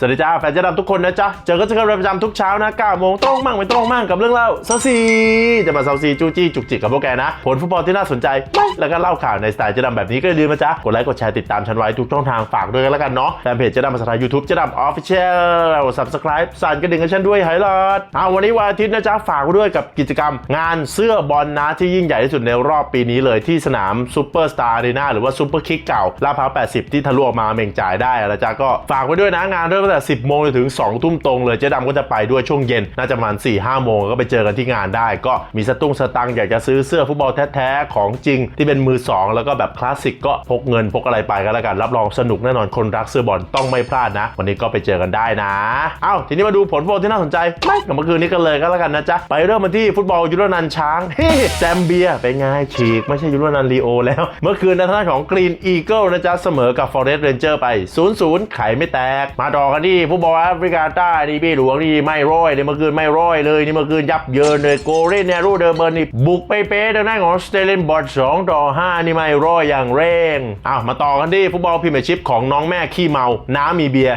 สวัสดีจ้าแฟนเจะดำทุกคนนะจ๊ะ เจอกันเจอกันเป็นประจำทุกเช้านะ9โมงตรงมั่งไม่ตรงมั่งกับเรื่องเล่าเซาซีจะมาเซาซีจู้จี้จุกจิกกับพวกแกนะ ผลฟุตบอลที่น่าสนใจไม่แล้วก็เล่าข่าวในสไตล์เจะดำแบบนี้ก็อย่าลืมนะจ๊ะ กดไลค์กดแชร์ติดตามฉันไว้ทุกช่องทางฝากด้วยกันแล้วกันเนาะแฟนเพจเจะดำภาษาไทยยูทูบเจะดำออฟฟิเชียลสับสไครป์สั่นกระดิ่งให้ฉันด้วยไฮไลท์เอาวันนี้วันอาทิตย์นะจ๊ะฝากด้วยกับกิจกรรม งานเสื้อบอลนะที่ยิ่งใหญ่ที่สุดในรอบปีนี้เลยที่สนามซูเปอร์สตาร์อารีนาหรือว่าซูเปอร์คิกเก่าลาดพร้าว80 ที่ทะลุออกมาเม่งจ่ายได้นะจ๊ะก็ฝากไว้ด้วยนะงานเริ่มตั้งแต่ 10 โมงจนถึง 2 ทุ่มตรงเลย เจ๊ดำก็จะไปด้วยช่วงเย็น น่าจะประมาณ 4 5 โมงก็ไปเจอกันที่งานได้ ก็มีสตุ้งสตังอยากจะซื้อเสื้อฟุตบอลแท้ๆ ของจริงที่เป็นมือ 2 แล้วก็แบบคลาสสิกก็พกเงินพกอะไรไปก็แล้วกัน รับรองสนุกแน่นอนคนรักเสื้อบอลต้องไม่พลาดนะ วันนี้ก็ไปเจอกันได้นะ เอ้าทีนี้มาดูผลฟุตบอลที่น่าสนใจไม่กับเมื่อคืนนี้กันเลยก็แล้วกันนะจ๊ะไปเริ่มมาที่ฟุตบอลยุโรนันช้างเฮ้แซมเบียเป็นไงฉีก ไม่ใช่ยุโรนันลีโอแล้ว เมื่อคืนในทางด้านของกรีนอีเกิลนะจ๊ะเสมอกับฟอเรสต์เรนเจอร์ไป0-0ไข่ไม่แตกมาต่อกันที่ฟุตบอลแอฟริกาใต้นี่พี่หลวงนี่ไม่ร้อยเลยเมื่อคืนไม่ร้อยเลยนี่เมื่อคืนยับเยินเลยโกเรนเนรูเดอร์เบิร์นนี่บุกไปเป๊ะทางด้านของสเตเลนบอร์ด2ต่อ5นี่ไม่ร้อยอย่างเร่งอ้าวมาต่อกันที่ฟุตบอลพรีเมียร์ชิพของน้องแม่ขี้เมาน้ำมีเบีย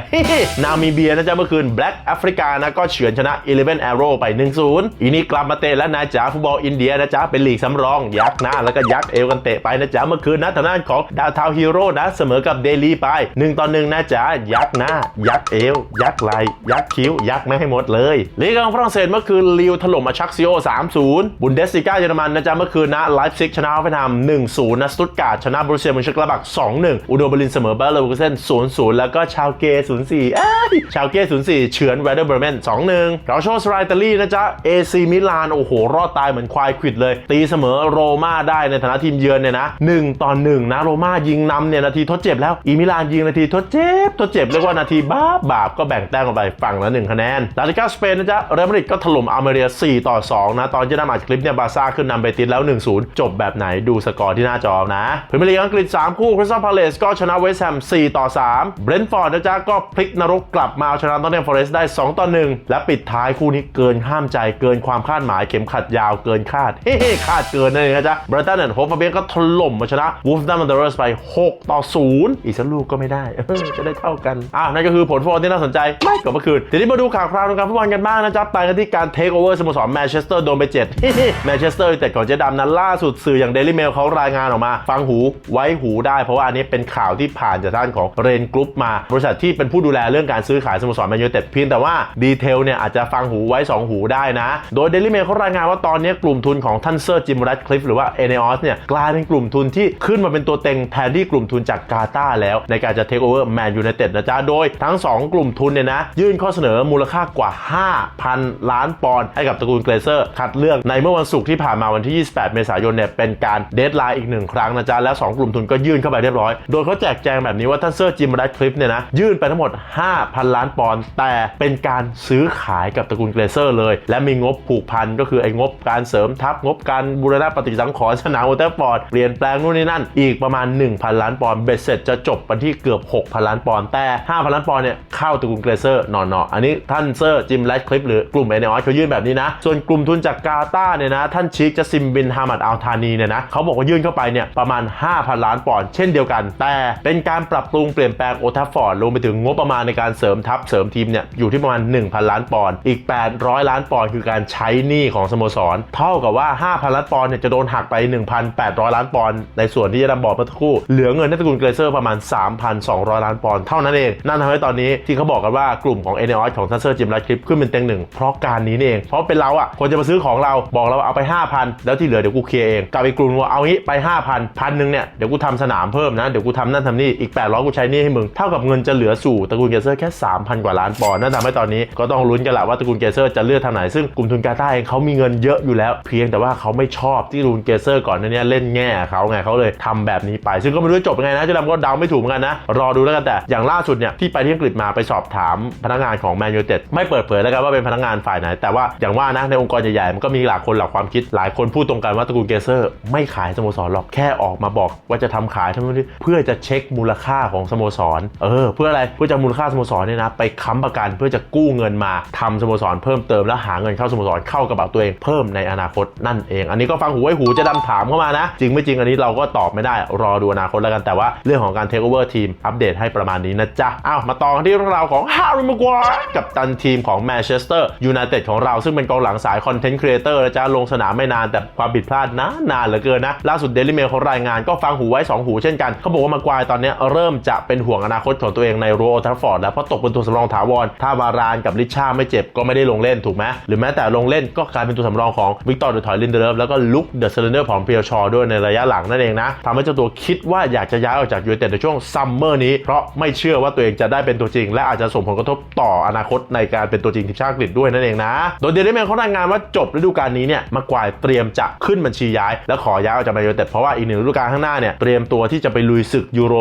น้ำมีเบียนะจ๊ะเมื่อคืนแบล็กแอฟริกานะก็เฉือนชนะ11 Arrow ไป 1-0 อีนี้กลับมาเตะแล้วนะจ๊ะฟุตบอลอินเดียนะจ๊ะเป็นลีกสำรอง ยักหน้าแล้วก็ยักษ์เอวกันเตะไปนะจ๊ะเมื่อคืนนะทางด้านของดาวทาวฮีโร่นะเสมอกับเดลีไป1ต่อ1นะจ๊ะยักหน้ายักเอว ยักไหลยักคิ้ว ยักไม่ให้หมดเลยลีกของฝรั่งเศสเมื่อคืนลิวถล่มมาชักซิโอ 3-0 บุนเดสลิก้าเยอรมันนะจ๊ะเมื่อคืนนะไลฟ์ซิกชนะฮอฟเฟนฮัม1-0นะสตุตการ์ดชนะบรูเซียมุนเชกลาบัก 2-1 อุดเบลินเสมอบลเลอร์เซน0-0 แล้วก็ชาวเก0-4เอ้ยชาวเก0-4 เฉือนแวเดอร์เบอร์แมน2-1เราโชว์สไตรตาลีนะจ๊ะเอซีมิลานโอ้โหรอดตายเหมือนควายขวิดเลย ตีเสมอโรม่าได้ในฐานะทีมเยือนเนี่ยนะ1ต่อ1นะโรม่ายิงนำเนี่ยนาทีทดเจ็บแล้วอีมิลานยิงนาทีทดเจ็บทดเจ็บเรียกว่านาทีบ้าบาปก็แบ่งแต้มกันไปฝั่งละ1คะแนนลาลิก้าสเปนนะจ๊ะเรอัลมาดริดก็ถล่มอัลเมเรีย4ต่อ2นะตอนที่นำอัดคลิปเนี่ยบาซ่าขึ้นนำไปติดแล้ว 1-0 จบแบบไหนดูสกอร์ที่หน้าจอนะพรีเมียร์ลีกอังกฤษ 3 คู่คริสตัลพาเลสก็ชนะเวสต์แฮม4ต่อ3เบรนท์ฟอร์ดนะจ๊ะก็พลิกนรกกลับมาเอาชนะตอนเนมฟอเรสต์ได้ 2 ต่อ 1 และปิดท้ายคู่นี้เกินห้ามใจเกินความคาดหมายเข็มขัดยาวเกินคาดเฮ้คาดเกินนั่นเองนะจ๊ะบรตันแอนด์โฮฟเบียก็ถล่มมาชนะวูฟดัมมันเดอร์สไป 6 ต่อ 0 อีกสักลูกก็ไม่ได้จะได้เท่ากันอะนั่นก็คือผลฟุลที่น่าสนใจไม่กับเมื่อคืนทีนี้มาดูข่าวคราวของการฟุตบอลกันบ้างนะจ๊ะไปกันที่การเทคโอเวอร์สโมสรแมนเชสเตอร์โดนไป7แมนเชสเตอร์ยูไนเต็ดของเจดำนั้นล่าสุดสื่ออย่างเดลิเมลเขารายงานออกมา ฟังหูไว้หูได้ เพราะว่าอันนี้เป็นข่าวที่ผ่านจากด้านของเรนกรุ๊ปมา บริษัทที่เป็นผู้ดูแลเรื่องการซื้อขายสโมสรแมนยูเต็ดเพียงแต่ว่าดีเทลเนี่ยอาจจะฟังหูไว้ 2 หูได้นะ โดยเดลิเมลเขารายงานว่าตอนนี้กลุ่มทุนของท่านเซอร์จิมรัตคลิฟหรือว่าเอเนอสเนี่ยกลายเป็นกลุ่มทุนที่ขึ้นมาเป็นตัวเต็งแทนที่กลุ่มทุนจากกาตาแล้วในการจะเทคโอเวอร์แมนยูไนเต็ดนะจ๊ะโดยทั้ง 2สองกลุ่มทุนเนี่ยนะยื่นข้อเสนอมูลค่ากว่า 5,000 ล้านปอนด์ให้กับตระกูลเกรเซอร์คัดเลือกในเมื่อวันศุกร์ที่ผ่านมาวันที่ 28 เมษายนเนี่ยเป็นการเดทไลน์อีกหนึ่งครั้งนะจ๊ะแล้ว 2 กลุ่มทุนก็ยื่นเข้าไปเรียบร้อย โดยเขาแจกแจงแบบนี้ว่าท่านเซอร์จิมรัตคลิฟเนี่ยนะยื่นไปทั้งหมด 5,000 ล้านปอนด์แต่เป็นการซื้อขายกับตระกูลเกรเซอร์เลย และมีงบผูกพันก็คือไอ้งบการเสริมทัพงบการบูรณะปฏิสังขรณ์สนามโอเทฟฟอร์ดเปลี่ยนแปลงนู่นนี่นั่น อีกประมาณ 1,000 ล้านปอนด์เบ็ดเสร็จจะจบวันที่เกือบ 6,000 ล้านปอนด์แต่ 5,000 ล้านปอนด์เนี่ยเข้าตระกูลเกรเซอร์นอนๆอันนี้ท่านเซอร์จิมแรดคลิปหรือกลุ่มเอเนอสเขายื่นแบบนี้นะ ส่วนกลุ่มทุนจากกาตาเนี่ยนะท่านชิคจะซิมบินฮามัดอัลทานีเนี่ยนะเขาบอกว่ายื่นเข้าไปเนี่ยประมาณ 5,000 ล้านปอนด์เช่นเดียวกัน แต่เป็นการปรับปรุงเปลี่ยนแปลงโอทัฟฟอร์ดรวมไปถึงงบประมาณในการเสริมทัพเสริมทีมเนี่ยอยู่ที่ประมาณ 1,000 ล้านปอนด์อีก 800 ล้านปอนด์คือการใช้หนี้ของสโมสร เท่ากับว่า 5,000 ล้านปอนด์เนี่ยจะโดนหักไป 1,800 ล้านปอนด์ในส่วนที่จะดำบอกเมื่อสักครู่เหลือเงินในตระกูลเกรเซอร์ประมาณ 3,200 ล้านปอนด์เท่านั้นเองนั่นทำให้ตอนนี้ที่เขาบอกกันว่ากลุ่มของเอเนอสของทัสเซอร์จิมไลท์คลิปขึ้นเป็นเต็งหนึ่งเพราะการนี้นี่เอง เพราะเป็นเราอะคนจะมาซื้อของเราบอกเราเอาไป 5,000 แล้วที่เหลือเดี๋ยวกูเคลียร์เองกับอีกกลุ่มว่าเอางี้ไป 5,000พันหนึ่งเนี่ยเดี๋ยวกูทำสนามเพิ่มนะเดี๋ยวกูทำนั่นทำนี่อีก800กูใช้นี่ให้มึงเท่ากับเงินจะเหลือสู่ตระกูลเกเซอร์แค่ 3,000 กว่าล้านปอนด์นั่นทำให้ตอนนี้ก็ต้องลุ้นกันละว่าตระกูลเกเซอร์จะเลือกทางไหนซึ่งกลุ่มทุนกาตาเองเขามีเงินเยอะอยู่แล้ว เพียงแต่ว่าเขาไม่ชอบที่ตระกูลเกเซอร์ก่อนหน้านี้เล่นแง่เขาไงเขาเลยทำแบบนี้ไป ซึ่งก็ไม่รู้จะจบยังไงนะเจะดำก็เดาไม่ถูกเหมือนกันนะรอดูแล้วกันแต่อย่างล่าสุดเนี่ยที่ไปที่อังกฤษมาไปสอบถามพนักงานของแมนยูเต็ดไม่เปิดเผยแล้วกันว่าเป็นพนักงานฝ่ายไหน แต่ว่าอย่างว่านะในองค์กรใหญ่ๆมันก็มีหลายคนหลากความคิดหลายคนพูดตรงกันว่าตระกูลเกเซอร์ ไม่ขายสโมสรหรอกแค่ออกมาบอกว่าจะทำขายทั้งนี้เพื่อจะเช็คมูลค่าของสโมสรเออเพื่ออะไรเพื่อจะมูลค่าสโมสรเนี่ยนะไปค้ำประกันเพื่อจะกู้เงินมาทำสโมสรเพิ่มเติมแล้วหาเงินเข้าสโมสรเข้ากระเป๋าตัวเองเพิ่มในอนาคตนั่นเอง อันนี้ก็ฟังหูไว้หูจะดำถามเข้ามานะ จริงไม่จริงอันนี้เราก็ตอบไม่ได้รอดูอนาคตแล้วกันแต่ว่าเรื่องของการเทคโอเวอร์ทีมอัปเดตให้ประมาณนี้นะจ๊ะอ้าวมาต่อกันที่เรื่องราวของฮาริมากวากับตันทีมของแมนเชสเตอร์ยูไนเต็ดของเราซึ่งเป็นกองหลังสายคอนเทนต์ครีเอเตอร์นะจ๊ะลงสนามไม่นานแต่ความผิดพลาดนานานเหลือเกินนะ ล่าสุดเดลิเมลเขารายงานก็ฟังหูไว้ 2 หูเช่นกัน เขาบอกว่ามากวายตอนนี้เริ่มจะเป็นห่วงอนาคตของตัวเองในโรอัลทัฟฟอร์ดแล้วเพราะตกเป็นตัวสำรองถาวรถ้าวารานกับลิชาไม่เจ็บก็ไม่ได้ลงเล่นถูกไหมหรือแม้แต่ลงเล่นก็กลายเป็นตัวสำรองของวิกตอร์เดอะถอยลินเดเลฟแล้วก็ลุคเดอะเซเลนเดอร์ของเพียร์ชอด้วยในระยะหลังนั่นเองนะทำให้เจ้าตัวคิดว่าอยากจะย้ายออกจากยูไนเต็ดในช่วงซัมเมอร์นี้เพราะไม่เชื่อว่าตัวเองจะได้เป็นตัวจริงและอาจจะส่งผลกระทบต่ออนาคตในการเป็นตัวจริงทีมชาติอังกฤษด้วยนั่นเองนะ โดยเดลิแมนเขารายงานว่าจบฤดูกาลนี้เนี่ยมากวายเตรียมจะขึ้นบัญชีย้าย และขอย้ายออกจากแมนยูเต็ดเพราะว่าอีกหนึ่งฤดูกาลข้างหน้าเนี่ยเตรียมตัวที่จะไปลุยศึกยูโร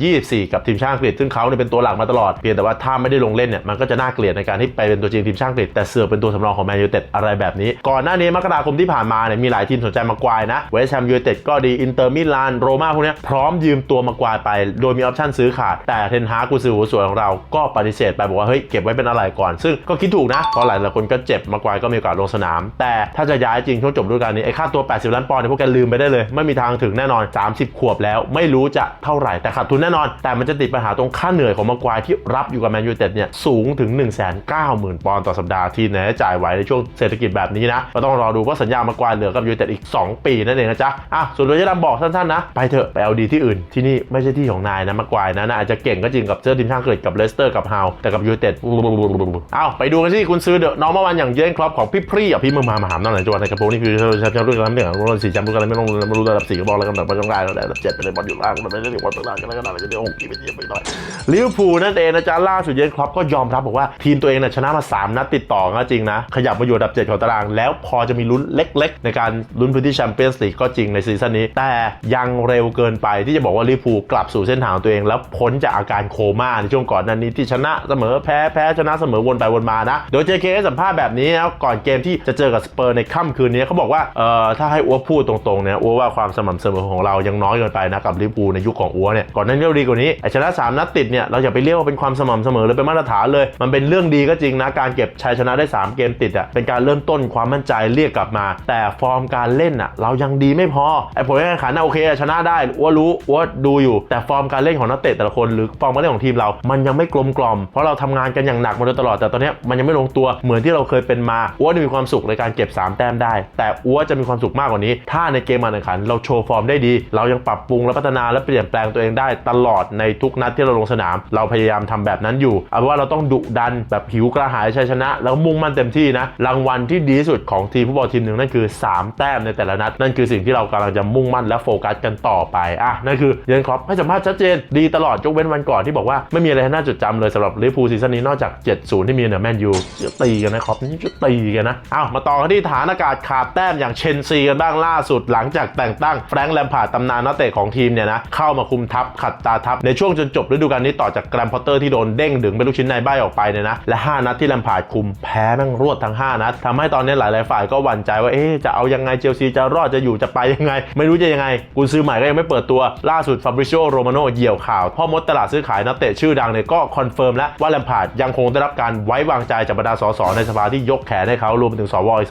2024 กับทีมชาติอังกฤษซึ่งเขาเนี่ยเป็นตัวหลักมาตลอดเพียงแต่ว่าถ้าไม่ได้ลงเล่นเนี่ยมันก็จะน่าเกลียดในการที่ไปเป็นตัวจริงทีมชาติอังกฤษแต่เสือเป็นตัวสำรองของแมนยูเต็ดอะไรแบบนี้ ก่อนหน้านี้มกราคมที่ผ่านมาเนี่ยมีหลายทีมสนใจมากวายนะเวสต์แฮมยูไนเต็ดก็ดีอินเตอร์มิลานโรม่าพวกนี้พร้อมยืมตัวมากวายไป โดยมีออปชั่นซื้อขาดแต่เทนฮากูซือหัวสวยของเราก็ปฏิเสธไปบอกว่าเฮ้ยเก็บไว้เป็นอะไรก่อน ซึ่งก็คิดถูกนะเพราะหลายหลายคนก็เจ็บมากวายก็มีโอกาสลงสนาม แต่ถ้าจะย้ายจริงช่วงจบฤดูกาลนี้ไอ้ค่าตัว 80 ล้านปอนด์เนี่ยพวกแกลืมไปได้เลย ไม่มีทางถึงแน่นอน 30 ขวบแล้ว ไม่รู้จะเท่าไหร่แต่ขาดทุนแน่นอน แต่มันจะติดปัญหาตรงค่าเหนื่อยของมากวายที่รับอยู่กับแมนยูเต็ดเนี่ยสูงถึง 1 9 0 0 0 0 ปอนด์ต่อสัปดาห์ทีมไหนจ่ายไหวในช่วงเศรษฐกิจแบบนี้นะก็ต้องรอดูว่าสัญญามากวายเหลือกับยูเต็ดอีก 2 ปีนั่นเองนะจ๊ะอะส่วนโดยจะดำบอกสั้นๆนะไปเถอะไปเอาดีที่อื่นที่นี่ไม่ใช่ที่ของนายนะมากวายนะนะอาจจะเก่งก็จริงกับเจ้าทีมชาติอังกฤษกับเลสเตอร์กับฮาวแต่กับยูไนเต็ดเอาไปดูกันสิคุณซื้อเดอะนองเมื่อวานอย่างเยนครอปของพี่พรีอะพี่มึงมามาหามน้ำไหนจังหวัดในกระโปรงนี่คือแชมป์แชมป์รุ่นกันแล้วเนี่ยรุ่นสี่แชมป์รุ่นกันแล้วไม่ต้องไม่รู้ระดับสี่ก็บอกแล้วกันแบบไม่ต้องได้แล้วระดับเจ็ดไปเลยบอลอยู่ล่างมันไม่ได้ถึงบอลตล่างกันแล้วก็ได้จะได้หกกี่ไปเยี่ยมไปหน่อยลิเวอร์พูลนั่นเองนะจ๊ะล่าสุดเยนครอปก็ยอมรับบอกว่าทีมตัวเองเนี่ยชนะมา 3 นัดติดต่อก็จริงนะ ขยับมาอยู่อันดับ 7 ของตาราง แล้วพอจะมีลุ้นเล็ก ๆ ในการลุ้นพื้นที่แชมเปี้ยนส์ลีกก็จริงในซีซั่นนี้ แต่ยังเร็วเกินไปที่จะบอกว่าลิเวอร์พูลกลับสู่เส้นทางตัวเอง แล้วพ้นจากอาการโคม่าในช่วงก่อนหนั้นีที่ชนะเสมอแพ้แพ้ชนะเสมอวนไปวนมานะ โดย JK ให้สัมภาษณ์แบบนี้นะก่อนเกมที่จะเจอกับสเปอร์ในค่ำคืนนี้เขาบอกว่าเอ่อถ้าให้อัวพูดตรงๆเนี่ยอัวว่าความสม่ำเสมอของเรายังน้อยเกินไปนะกับลิเวอร์พูลในยุคของอัวเนี่ยก่อนหนานี้เราดีกว่านี้ไอชนะสามนัดติดเนี่ยเราอย่าไปเรียกว่าเป็นความสม่ำเสมอหรือเป็นมาตรฐานเลย มันเป็นเรื่องดีก็จริงนะการเก็บชัยชนะได้ 3 เกมติดอะเป็นการเริ่มต้นความมั่นใจเรียกกลับมา แต่ฟอร์มการเล่นอะเรายังดีไม่พอไอผลการแข่งขันนะโอเคชนะได้อัวรู้อัวดูอยู่ แต่ฟอร์มการเล่นของนักเตะแต่ละคนหรือฟอร์มการเล่นของทีมเรา มันยังไม่กลมกล่อมเพราะเราทำงานกันอย่างหนักมาโดยตลอดแต่ตอนนี้มันยังไม่ลงตัวเหมือนที่เราเคยเป็นมาอัวมีความสุขในการเก็บ 3 แต้มได้ แต่อัวจะมีความสุขมากกว่านี้ ถ้าในเกมการแข่งขันเราโชว์ฟอร์มได้ดี เรายังปรับปรุงและพัฒนาและเปลี่ยนแปลงตัวเองได้ตลอดในทุกนัดที่เราลงสนาม เราพยายามทำแบบนั้นอยู่เอาเป็นว่าเราต้องดุดันแบบหิวกระหายชัยชนะ แล้วมุ่งมั่นเต็มที่นะรางวัลที่ดีที่สุดของทีมฟุตบอลทีมหนึ่งนั่นคือ 3 แต้มในแต่ละนัด นั่นคือสิ่งที่เรากำลังจะมุ่งมั่นและโฟกัสกันต่อไปอะนั่นคือเยนครอปให้สัมภาษณ์ชัดเจนดีตลอดยกเว้นวันก่อนที่บอกว่าไม่มีอะไรน่าจดจำเลยสำหรับลิเวอร์พูลซีซั่นนี้นอกจาก 7-0 ที่มีเหนือแมนยูจะตีกันนะครับนี่จะตีกันนะเอามาต่อกันที่ฐานอากาศขาดแต้มอย่างเชนซีกันบ้างล่าสุด หลังจากแต่งตั้งแฟรงค์แลมพาร์ดตำนานนักเตะของทีมเนี่ยนะเข้ามาคุมทัพขัดตาทัพในช่วงจนจบฤดูกาลนี้ต่อจากแกรมพอตเตอร์ที่โดนเด้งดึงเป็นลูกชิ้นในใบออกไปเนี่ยนะและ 5 นัดที่แลมพาร์ดคุมแพ้แม่งรวดทั้ง 5 นัดทำให้ตอนนี้หลายๆฝ่ายก็หวั่นใจว่าเอ๊จะเอายังไงเชลซีจะรอดจะอยู่จะไปยังไง ไม่รู้จะยังไงกุนซื้อใหม่ก็ยังไม่เปิดตัวล่าสุดฟาบริโ o โรมาโนเหี่ยวข่าวพ่อมดตลาดซื้อขายนักเตะชื่อดังเนี่ยก็คอนเฟิร์มแล้วว่าแลมพาร์ดยังคงได้รับการไว้วางใจจากบรรดาสสในสภาที่ยกแขนให้เขารวมไปถึงสวอีก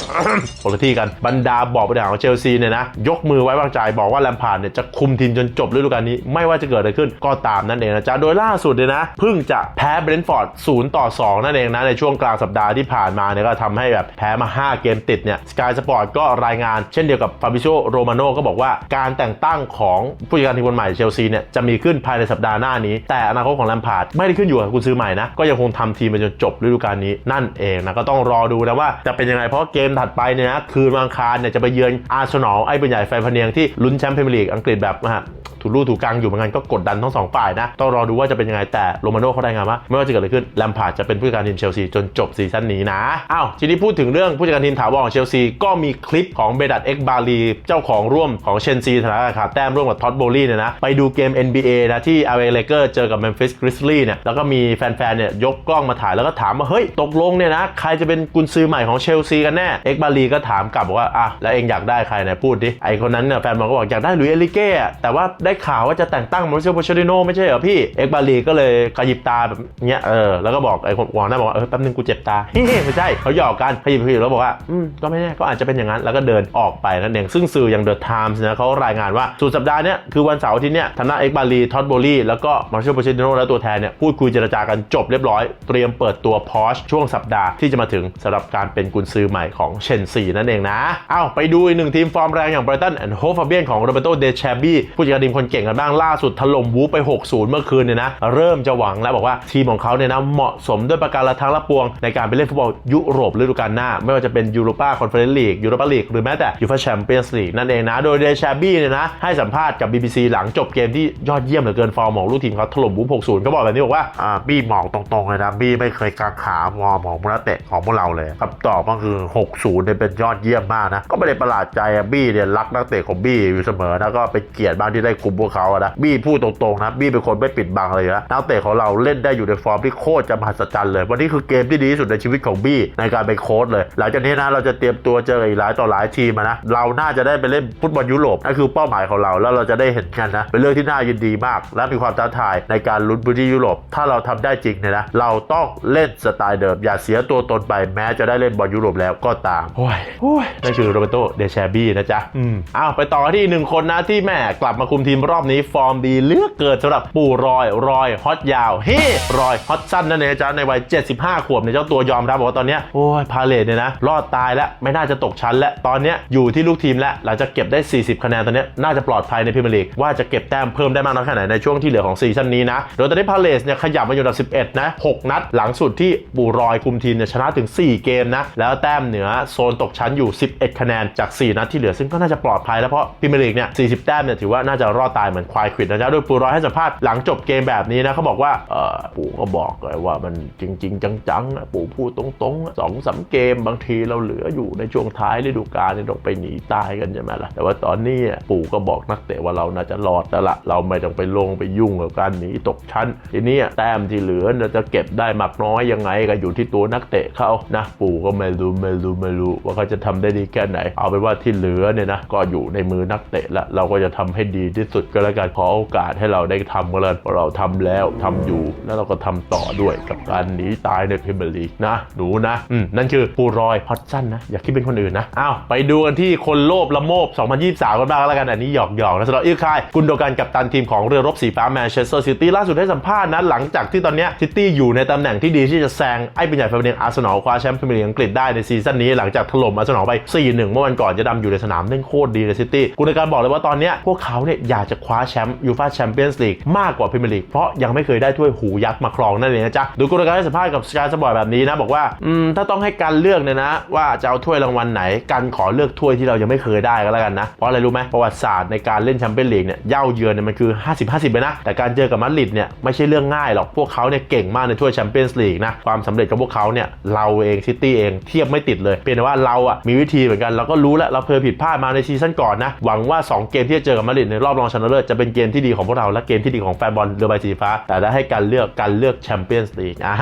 250คนละที่กันบรรดาบอกบริหารของเชลซีเนี่ยนะยกมือไว้วางใจบอกว่าแลมพาร์ดเนี่ยจะคุมทีมจนจบฤดูกาลนี้ไม่ว่าจะเกิดอะไรขึ้นก็ตามนั่นเองนะจ๊ะโดยล่าสุดเนี่ยนะเพิ่งจะแพ้เบรนท์ฟอร์ด0ต่อ 2 นั่นเองนะในช่วงกลางสัปดาห์ที่ผ่านมาเนี่ยก็ทำให้แบบแพ้มา 5 เกมติดเนี่ยสกายสปอร์ตก็รายงานเช่นเดียวกับฟาบิโชโรมาโนก็บอกว่าการแต่งตั้งของผู้จัดการทีมคนใหม่เชลซีเนี่ยจะมีขึ้นภายในสัปดาห์หน้านี้ แต่อนาคตของแลมพาร์ดไม่ได้ขึ้นอยู่กับคุณซื้อใหม่นะ ก็ยังคงทำทีมไปจนจบฤดูกาลนี้นั่นเองนะก็ต้องรอดูนะว่าจะเป็นยังไงเพราะเกมถัดไปเนี่ยนะคืนวันอังคารเนี่ยจะไปเยือนอาร์เซนอลไอ้เป็นใหญ่แฟนพเนียงที่ลุ้นแชมป์พรีเมียร์ลีกอังกฤษแบบฮะถูรูถูกกลางอยู่เหมือนกันก็กดดันทั้งสองฝ่ายนะ ต้องรอดูว่าจะเป็นยังไงแต่โรมาโน่เขาได้งานว่าไม่ว่าจะเกิดอะไรขึ้นแลมพาร์ดจะเป็นผู้จัดการทีมเชลซีจนจบซีซั่นนี้นะอ้าวทีนี้พูดถึงเรื่องผู้จัดการทีมถาวรของเชลซีก็มีคลิปของเบดัตเอ็กบาลีเจ้าของร่วมของเชนซีธนาคารแต้มร่วมกับท็อตโบลี่เนี่ยนะไปดูเกม NBA นะที่อาร์เอเลเกอร์เจอกับเมมฟิสกริซลี่เนี่ยแล้วก็มีแฟนๆเนี่ยยกกล้องมาถ่ายแล้วก็ถามว่าเฮ้ยตกลงเนี่ยนะใครจะเป็นกุนซือใหม่ของเชลซีกันแน่เอ็กบาลีก็ถามกลับบอกว่าอะแล้วเองอยากได้ใครไหนพูดดิไอคนนั้นเนี่ยแฟนบอลก็บอกอยากได้ลุยเอลิเก้แต่ว่าได้ข่าวว่าจะแต่งตั้งมาริเซโปเชติโนไม่ใช่เหรอพี่เอ็กบาลีก็เลยขยิบตาแบบเนี้ยเออแล้วก็บอกไอคนวางหน้าบอกว่าเออแป๊บนึงกูเจ็บตาเฮ้ยไม่ใช่เขาหยอกกันขยิบขยิบแล้วบอกว่าอืมก็ไม่แน่ก็อาจจะเป็นอย่างนั้นแล้วก็เดินออกไปนั่นเองซึ่งสื่ออย่างเดอะไทมส์นะเขารายงานว่าสุดสัปดาห์เนี้ยคือวันเสาร์ที่เนี้ยทางด้านเอ็กบาลีท็อตโบลีแล้วก็มาริเซโปเชติโนและตัวแทนนเนี่ยพูดคุยเจรจากันจบเรียบร้อย เตรียมเปิดตัวพอชช่วงสัปดาห์ที่จะมาถึงสำหรับการเป็นกุนซือใหม่ของเชนซีนั่นเองนะเอาไปดูอีกหนึ่งทีมฟอร์มแรงอย่างไบรตันแอนด์โฮฟเบียนของโรเบโตเดชาบีผู้จัดการทีมคนเก่งกันบ้างล่าสุดถล่มวูไป 6-0 เมื่อคืนเนี่ยนะเริ่มจะหวังแล้วบอกว่าทีมของเขาเนี่ยนะเหมาะสมด้วยประการละทั้งละปวง ในการไปเล่นฟุตบอลยุโรปฤดูกาลหน้า ไม่ว่าจะเป็นยูโรปาคอนเฟอเรนซ์ลีกยูโรปาลีกหรือแม้แต่ยูฟ่าแชมเปี้ยนส์ลีกนั่นเองนะ โดยเดชาบี้เนี่ยนะให้สัมภาษณ์กับ BBC หลังจบเกมที่ยอดเยี่ยมเหลือเกินฟอร์มของลูกทีมเขาถล่มวู6-0ก็บอกแบบนี้บอกว่าอ่าบี้มองตรงๆเลยนะบี้ไม่เคยกางขามองมองนักเตะของพวกเราเลยคำตอบก็คือ 6-0เนี่ยเป็นยอดเยี่ยมมากนะก็ไม่ได้ประหลาดใจบี้เนี่ยรักนักเตะของบี้อยู่เสมอนะก็เป็นเกียรติบ้างที่ได้คุมพวกเขาอะนะบี้พูดตรงๆนะบี้เป็นคนไม่ปิดบังเลยนะนักเตะของเราเล่นได้อยู่ในฟอร์มที่โคตรจะมหัศจรรย์เลย วันนี้คือเกมที่ดีที่สุดในชีวิตของบี้ในการเป็นโค้ชเลย หลังจากนี้นะเราจะเตรียมตัวเจออีกหลายต่อหลายทีมนะเราน่าจะได้ไปเล่นฟุตบอลยุโรปนั่นคือเป้าหมายของเราแล้วเราจะได้เห็นกันนะเป็นเรื่องที่น่ายินดีมาก และมีความท้าทายในการลุ้นพื้นที่ยุโรปถ้าเราทำได้จริงเนี่ยนะเราต้องเล่นสไตล์เดิม อย่าเสียตัวตนไปแม้จะได้เล่นบอลยุโรปแล้วก็ตามโอ้ยโอ้ยนั่นคือโรเบโตเดชาบี้นะจ๊ะอืมอ้าวไปต่อที่อีกหนึ่งคนนะที่แม่กลับมาคุมทีมรอบนี้ฟอร์มดีเหลือกเกิดสำหรับปู่รอยรอยฮอตยาวเฮ้รอยฮอตสั้นนั่นเองนะจ๊ะในวัย 75 ขวบเนี่ยเจ้าตัวยอมรับบอกว่าตอนเนี้ยโอ้ยพาเลทเนี่ยนะรอดตายแล้วไม่น่าจะตกชั้นแล้วตอนเนี้ยอยู่ที่ลูกทีมแล้วหลังจากเก็บได้ 40 คะแนนตอนเนี้ยน่าจะปลอดภัยในพรีเมียร์ลีกว่าจะเก็บแต้มเพิ่มได้มากน้อยแค่ไหนในช่วงที่เหลือของซีซั่นนี้นะโดยตอนนี้พาเลสเนี่ยขยับมาอยู่อันดับ 11 นะ 6 นัด หลังสุดที่ปูรอยคุมทีมเนี่ยชนะถึง 4 เกมนะ แล้วแต้มเหนือโซนตกชั้นอยู่ 11 คะแนนจาก 4 นัดที่เหลือ ซึ่งก็น่าจะปลอดภัยแล้วเพราะพรีเมลีกเนี่ย 40 แต้มเนี่ยถือว่าน่าจะรอดตายเหมือนควายขวิดนะจ๊ะโดยปูรอยให้สัมภาษณ์หลังจบเกมแบบนี้นะเขาบอกว่าเออปู่ก็บอกเลยว่ามันจริงๆจังๆอะปู่พูดตรงๆสองสามเกมบางทีเราเหลืออยู่ในช่วงท้ายฤดูกาลเนี่ยต้องไปหนีตายกันใช่ไหมล่ะแต่ว่าตอนนี้ปู่ก็บอกนักเตะว่าเราน่าจะรอดแล้วละเราไม่ต้องไปลงไปยุ่งกับการหนีตกชั้นทีนี้แต้มที่เหลือเราจะเก็บได้มากน้อยยังไงก็อยู่ที่ตัวนักเตะเขานะปู่ก็ไม่รู้ไม่รู้ไม่รู้ว่าเขาจะทำได้ดีแค่ไหน เอาเป็นว่าที่เหลือเนี่ยนะก็อยู่ในมือนักเตะละเราก็จะทำให้ดีที่สุดก็แล้วกันขอโอกาสให้เราได้ทำกันเลยเพราะเราทำแล้วทำอยู่แล้วเราก็ทำต่อด้วยกับการหนีตายในพรีเมียร์ลีกนะหนูนะอืมนั่นคือปูรอยฮอตซันนะอย่าคิดเป็นคนอื่นนะอ้าวไปดูกันที่คนโลภละโมบ 2023 กันบ้างแล้วกันอันนี้หยอกหยอกๆนะสำหรับอิลคายกุนโดกันกับตันทีมของเรือรบสีฟ้าแมนเชสเตอร์ซิตี้ล่าสุดให้สัมภาษณ์นะหลังจากที่ตอนนี้ซิตี้อยู่ในตำแหน่งที่ดีที่จะแซงไอ้เป็นใหญ่แฟนเนียอาร์เซนอลคว้าแชมป์พรีเมียร์ลีกอังกฤษได้ในซีซั่นนี้หลังจากถล่มอาร์เซนอลไป 4-1 เมื่อวันก่อนจะดำอยู่ในสนามเล่นโคตรดีเลยซิตี้กุนโดกันบอกเลยว่าตอนนี้พวกเขาเนี่ยอยากจะคว้าแชมป์ยูฟ่าแชมเปี้ยนส์ลีกมากกว่าพรีเมียร์ลีกเพราะยังไม่เคยได้ถ้วยหูยักษ์มาครองนั่นเองนะจ๊ะดูกุนโดกันให้สัมภาษณ์กับสกายสปอร์ตแบบนี้นะบอกว่าอืมถ้าต้องให้การเลือกเนี่ยนะ ว่าจะเอาถ้วยรางวัลไหนกันขอเลือกถ้วยที่เรายังไม่เคยได้ก็แล้วกันนะเพราะอะไรรู้ไหมประวัติศาสตร์ในการเล่นแชมเปี้ยนลีกเนี่ยเย่าเยือนเนี่ยมันคือ 50-50เลยนะแต่การเจอกับมาดริดเนี่ยไม่ใช่เรื่องง่ายหรอกพวกเขาเนี่ยเก่งมากในถ้วยแชมเปี้ยนส์ลีกนะความสำเร็จของพวกเขาเนี่ยเราเองซิตี้เองเทียบไม่ติดเลยเพียงแต่ว่าเราอะมีวิธีเหมือนกันเราก็รู้แล้วเราเคยผิดพลาดมาในซีซั่นก่อนนะหวังว่า 2 เกมที่จะเจอกับมาดริดในรอบรองชนะเลิศจะเป็นเกมที่ดีของพวกเราและเกมที่ดีของแฟนบอลเรือใบสีฟ้า แต่ได้ให้การเลือกการเลือกแชมเปี้ยนส์ลีกอ่า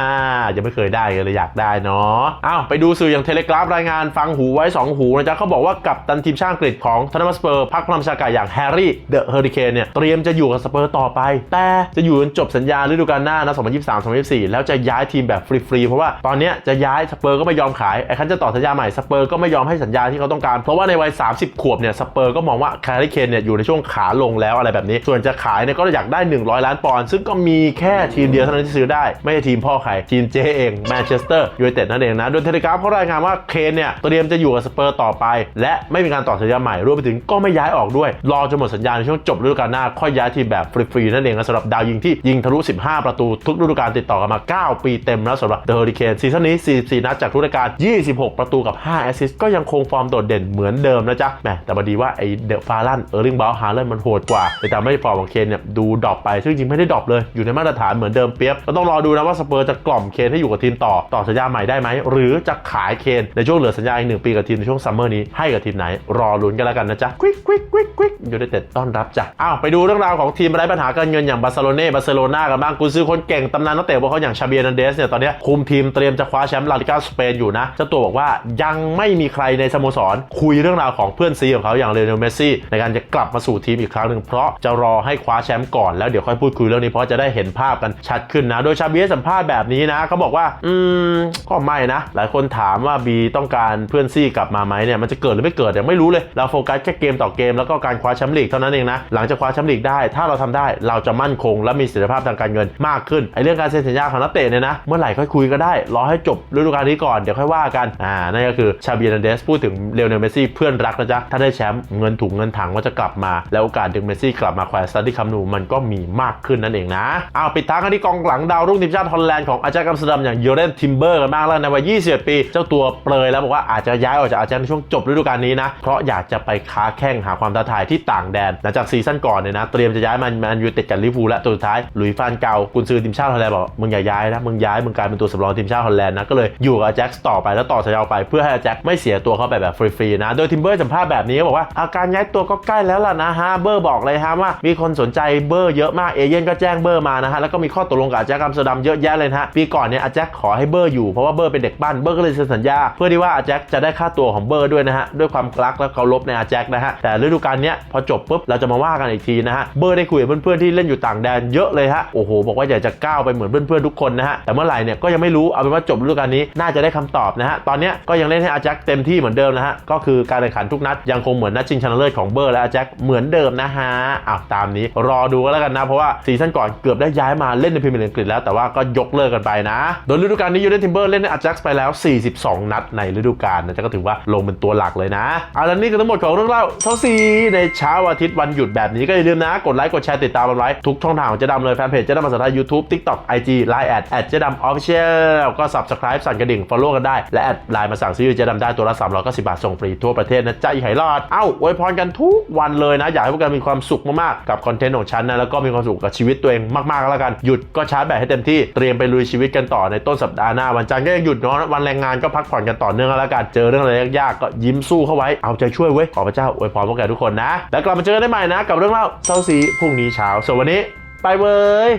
ยังไม่เคยได้เลยอยากได้เนาะอ้าวไปดูสื่ออย่างเทเลกราฟรายงานฟังหูไว้สองหูนะจ๊ะเขาบอกว่ากับตันทีมชาติอังกฤษของทนนัมสเปอร์พักพลังชากาอย่างแฮร์รี่เดอะเฮอริเคนเนี่ยเตรียมจะอยู่กับสเปอร์ต่อไป แต่จะอยู่จนจบสัญญาฤดูกาลหน้านะ 2023-2024 แล้วจะย้ายทีมแบบฟรีๆ เพราะว่าตอนนี้จะย้ายสเปอร์ก็ไม่ยอมขายไอ้คันจะต่อสัญญาใหม่สเปอร์ก็ไม่ยอมให้สัญญาที่เขาต้องการ เพราะว่าในวัย 30 ขวบเนี่ยสเปอร์ก็มองว่าแฮร์รี่เคนเนี่ยอยู่ในช่วงขาลงแล้วอะไรแบบนี้ ส่วนจะขายเนี่ยก็อยากได้ 100 ล้านปอนด์ซึ่งก็มีแค่ทีมเดียวเท่านั้นที่ซื้อได้ ไม่ใช่ทีมพ่อใครทีมเจเองแมนเชสเตอร์ยูไนเต็ดนั่นเองนะโดยเทเลกราฟเขารายงานว่าเคนเนี่ยเตรียมจะอยู่กับสเปอร์ต่อไป และไม่มีการต่อสัญญาใหม่รวมไปถึงก็ไม่ย้ายออกด้วย รอจนหมดสัญญาในช่วงจบฤดูกาลหน้าค่อยย้ายทีมแบบฟรีๆนั่นเองนะสำหรับดาวยิงที่ยิงทะลุ15 ประตูทุกฤดูกาลติดต่อกันมา 9 ปีเต็มแล้วสำหรับเดอะเฮอริเคนซีซั่นนี้ 44 นัดจากทุกรายการ26 ประตูกับ 5 แอสซิสต์ก็ยังคงฟอร์มโดดเด่นเหมือนเดิมนะจ๊ะแหมแต่พอดีว่าไอเดอะฟาลันเออร์ลิงบอลฮาเลนมันโหดกว่าเลยทำให้ฟอร์มของเคนเนี่ยดูดรอปไปซึ่งจริงไม่ได้ดรอปเลยอยู่ในมาตรฐานเหมือนเดิมเปียบก็ต้องรอดูนะว่าสเปอร์จะกล่อมเคนให้อยู่กับทีมต่อต่อสัญญาใหม่ได้ไหมหรือจะขายเคนในช่วงเหลือสัญญาอีกหนึ่งปีกับทีมในช่วงซัมเมอร์นี้ให้กับทีมไหนรอลุ้นกันแล้วกันนะจ๊ะควิก วิกวิกวิกยูไนเต็ดต้อนรับจ้ะอ้าวไปดูเรื่องราวของทีมไร้ปัญหาการเงินอย่างบาร์เซโลนาบาร์เซโลนากันบ้างกุนซือคนเก่งตำนานนักเตะพวกเขาอย่างชาเบียนันเดสเนี่ยตอนนี้คุมทีมเตรียมจะคว้าแชมป์ลาลิกาสเปนอยู่นะเจ้าตัวบอกว่ายังไม่มีใครในสโมสร คุยเรื่องราวของเพื่อนซีของเขาอย่างเลโอเนลเมสซี่ในการจะกลับมาสู่ทีมอีกครั้งหนึ่งเพราะจะรอให้คว้าแชมป์ก่อนแล้วเดี๋ยวค่อยพูดคุยเรื่องนี้เพราะจะได้เห็นภาพกันชัดขึ้นนะ โดยชาเบียสัมภาษณ์แบบนี้นะเขาบอกว่าอืมก็ไม่นะ หลายคนถามว่าบีต้องการเพื่อนซี่กลับมาไหมเนี่ยมันจะเกิดหรือไม่เกิดยังไม่รู้เลยเราโฟกัสแค่เกมต่อเกมแล้วก็การคว้าแชมป์ลีกเท่านั้นเองนะ หลังจากคว้าแชมป์ลีกได้ ถ้าเราทำได้เราจะมั่นคง และมีศักยภาพทางการเงินมากขึ้นไอ้เรื่องการเซ็นสัญญาของนักเตะเนี่ยนะ เมื่อไหร่ค่อยคุยก็ได้ รอให้จบฤดูกาลนี้ก่อน เดี๋ยวค่อยว่ากัน อ่า นั่นก็คือชาบีนันเดสพูดถึงเลโอเนลเมสซี่เพื่อนรักนะจ๊ะ ถ้าได้แชมป์เงินถุงเงินถังก็จะกลับมา แล้วโอกาสดึงเมสซี่กลับมาแขวนสตัดที่คัมนูมันก็มีมากขึ้นนั่นเองนะเอาปิดท้ายกันที่กองหลังดาวรุ่งทีมชาติฮอลแลนด์ของอาจารย์กัมสดัมอย่างเยเรนทิมเบอร์กันบ้างแล้วในวัย 21 ปี เจ้าตัวเปรยแล้วบอกว่าอาจจะย้ายออกจากอาจารย์ในช่วงจบฤดูกาลนี้นะเพราะอยากจะไปค้าแข่งหาความท้าทายที่ต่างแดนหลังจากซีซั่นก่อนเนี่ยนะเตรียมจะย้ายมันแมนยูติดกับลิเวอร์พูลและตัวสุดท้ายหลุยฟานเกากุนซือทีมชาติฮอลแลนด์บอกมึงอย่าย้ายนะมึงย้ายมึงกลายเป็นตัวสำรองทีมชาติฮอลแลนด์นะก็เลยอยู่กับอาแจ็คต่อไปแล้วต่อสัญญาไปเพื่อให้อาแจ็คไม่เสียตัวเข้าไปแบบฟรีๆนะโดยทิมเบอร์สัมภาษณ์แบบนี้ก็บอกว่าอาการย้ายตัวก็ใกล้แล้วล่ะนะฮะเบอร์บอกเลยฮะว่ามีคนสนใจเบอร์เยอะมากเอเย่นก็แจ้งเบอร์มานะฮะแล้วก็มีข้อตกลงกับแจ็คอัมสเตอร์ดัมเยอะแยะเลยนะฮะปีก่อนเนี่ยอาแจ็คขอให้เบอร์อยู่เพราะว่าเบอร์เป็นเด็กบ้านเบอร์ก็เลยเซ็นสัญญา เพื่อที่ว่าอาแจ็คจะได้ค่าตัวของเบอร์ด้วยนะฮะด้วยความรักและเคารพในอาแจ็คนะฮะแต่ฤดูกาลนี้พอจบปุ๊บเราจะมาว่ากันอีกทีนะฮะเบอร์ได้คุยกับเพื่อนๆที่เล่นอยู่ต่างแดนเยอะเลยฮะโอ้โหบอกว่าอยากจะก้าวไปเหมือนเพื่อนๆทุกคนนะฮะแต่เมื่อไหร่เนี่ยก็ยังไม่รู้เอาเป็นว่าจบฤดูกาลนี้น่าจะได้คำตอบนะฮะตอนนี้ก็ยังเล่นให้อาแจ็คเต็มที่เหมือนเดิมนะฮะก็คือการแข่งขันทุกนัดยังคงเหมือนนัดชิงชนะเลิศของเบอร์และอาแจ็คเหมือนเดิมนะฮะอ้าวตามนี้รอดูกันแล้วกันนะเพราะว่าซีซั่นก่อนเกือบได้ย้ายมาเล่นในพรีเมียร์ลีกอังกฤษแล้วแต่ว่าก็ยกเลิกกันไปนะโดยฤดูกาลนี้ยูเนทิมเบอร์เล่นในอาแจ็คไปแล้ว 42 นัดในฤดูกาลนะจะก็ถือว่าลงเป็นตัวหลักเลยนะเอาละนี่คือทั้งหมดของเรื่องเล่าเท่าซีในเช้าอาทิตย์วันหยุดแบบนี้ก็อย่าลืมนะ กดไลค์ กดแชร์ติดตามกันไว้ทุกช่องทางของเจ๊ดำเลย แฟนเพจเจ๊ดำภาษาไทย YouTube TikTok IG Line แอดแอดเจ๊ดำ Official ก็ Subscribe สั่นกระดิ่ง Follow กันได้ และแอดไลน์มาสั่งซื้อเจ๊ดำได้ตัวละ390บบาทส่งฟรีทั่วประเทศนะจ๊ะอีไหรอดเอ้าอวยพรกันทุกวันเลยนะ อยากให้พวกกันมีความสุขมากๆกับคอนเทนต์ของฉันนะแล้วก็มีความสุขกับชีวิตตัวเองมากๆแล้วกันหยุดก็ชาร์จแบตให้เต็มที่เตรียมไปลุยชีวิตกันต่อในต้นสัปดาห์หน้าวันจันทร์ก็ยังหยุดเนาะวันแรงงานก็พักผ่อนกันต่อเนื่องแล้วกันเจอเรื่องอะไรยากๆก็ยิ้มสู้เข้าไว้เอาใจช่วยเว้ยขอพระเจ้าอวยพรพวกแกทุกคนนะ แล้วกลับมาเจอกันได้ใหม่นะ กับเรื่องเล่าเศร้าสีพรุ่งนี้เช้าส่วนวันนี้ไปเว้ย